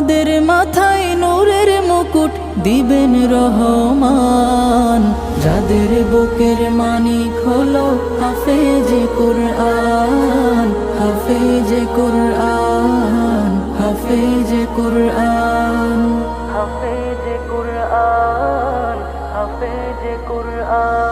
আমাদের মাথায় নূরের মুকুট দিবেন রহমান। যাদের বুকের মানিক হাফে হাফেজে কুরআন হাফেজে কুরআন হাফেজে কুরআন। হাফেজে কুরআন হাফেজে কুরআন।